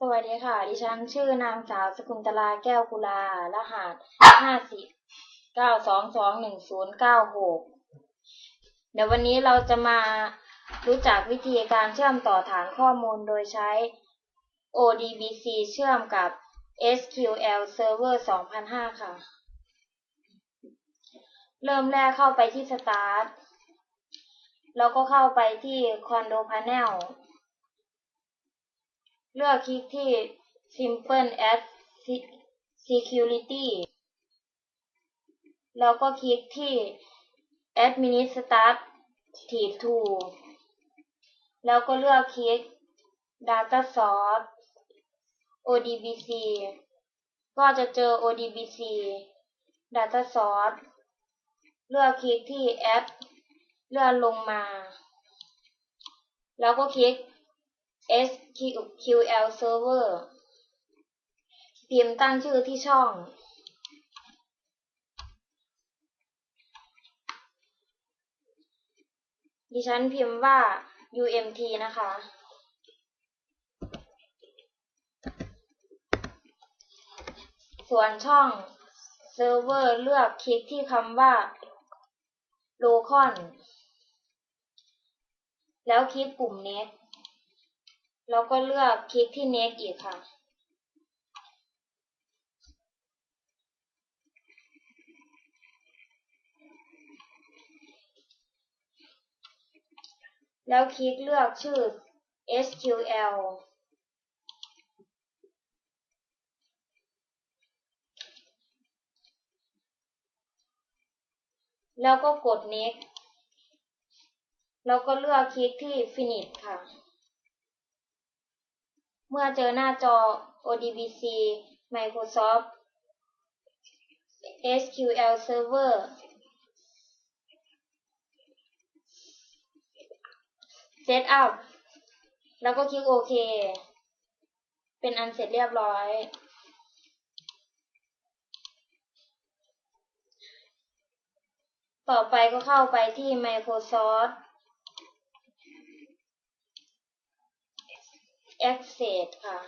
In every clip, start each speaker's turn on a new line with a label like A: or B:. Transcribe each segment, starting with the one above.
A: สวัสดีค่ะ ดิฉันชื่อนางสาวสกุลตลาแก้วกุลา รหัสห้าสี่เก้าสองสองหนึ่งศูนย์เก้าหกเดี๋ยววันนี้เราจะมารู้จักวิธีการเชื่อมต่อฐานข้อมูลโดยใช้ ODBC เชื่อมกับ SQL Server 2005 ค่ะ เริ่มแรกเข้าไปที่ Start แล้วก็เข้าไปที่ Condo Panel เลือกคลิกที่ Simple as Security แล้วก็คลิกที่ Administrative Tool แล้วก็เลือกคลิก Data Source ODBC ก็จะเจอ ODBC Data Source เลือกคลิกที่ Add เลื่อนลงมา แล้วก็คลิก SQL Server พิมพ์ตั้งชื่อที่ช่อง ดิฉันพิมพ์ว่า UMT นะคะ ส่วนช่อง Server เลือกคลิกที่คำว่า Local แล้วคลิกปุ่ม Next แล้วก็เลือกคลิกที่ Next อีกค่ะ แล้วคลิกเลือกชื่อ SQL แล้วก็กด next แล้วก็เลือกคลิกที่ finish ค่ะ เมื่อเจอหน้าจอ ODBC Microsoft SQL Server Set up แล้วก็คลิกโอเค เป็นอันเสร็จเรียบร้อย ต่อไปก็เข้าไปที่ Microsoft Access ค่ะ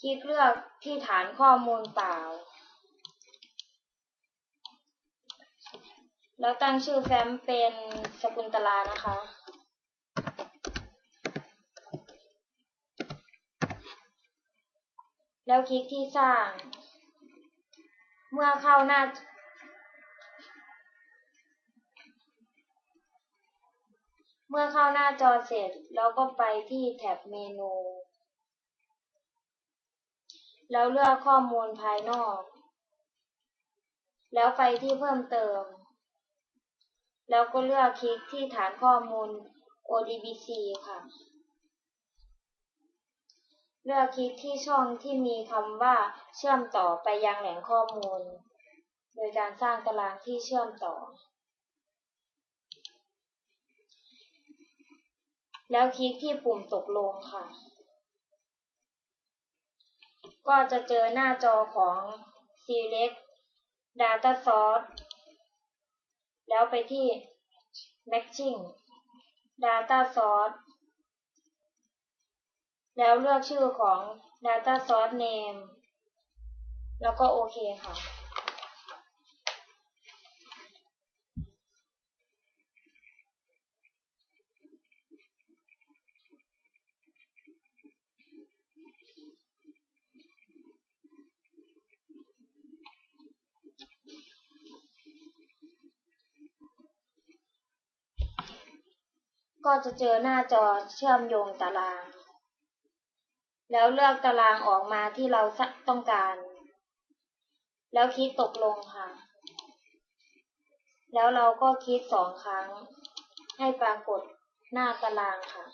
A: คลิกเลือกที่ฐานข้อมูลเปล่า แล้วตั้งชื่อแฟ้มเป็นสกุลตลานะคะแล้วคลิกที่สร้าง เมื่อเข้าหน้าเมื่อเข้าหน้าจอเสร็จ แล้วก็ไปที่แท็บเมนู แล้วเลือกข้อมูลภายนอก แล้วไปที่เพิ่มเติม แล้วก็เลือกคลิกที่ฐานข้อมูล ODBC ค่ะ เลือกคลิกที่ช่องที่มีคำว่าเชื่อมต่อไปยังแหล่งข้อมูล โดยการสร้างตารางที่เชื่อมต่อ แล้วคลิกที่ปุ่มตกลงค่ะ ก็จะเจอหน้าจอของ Select Data Source แล้วไปที่ Matching Data Source แล้วเลือกชื่อของ Data Source Name แล้วก็โอเคค่ะ ก็จะเจอหน้าจอเชื่อมโยงตาราง แล้วเลือกตารางออกมาที่เราต้องการ แล้วคลิกตกลงค่ะ แล้วเราก็คลิกสองครั้ง ให้ปรากฏหน้าตารางค่ะ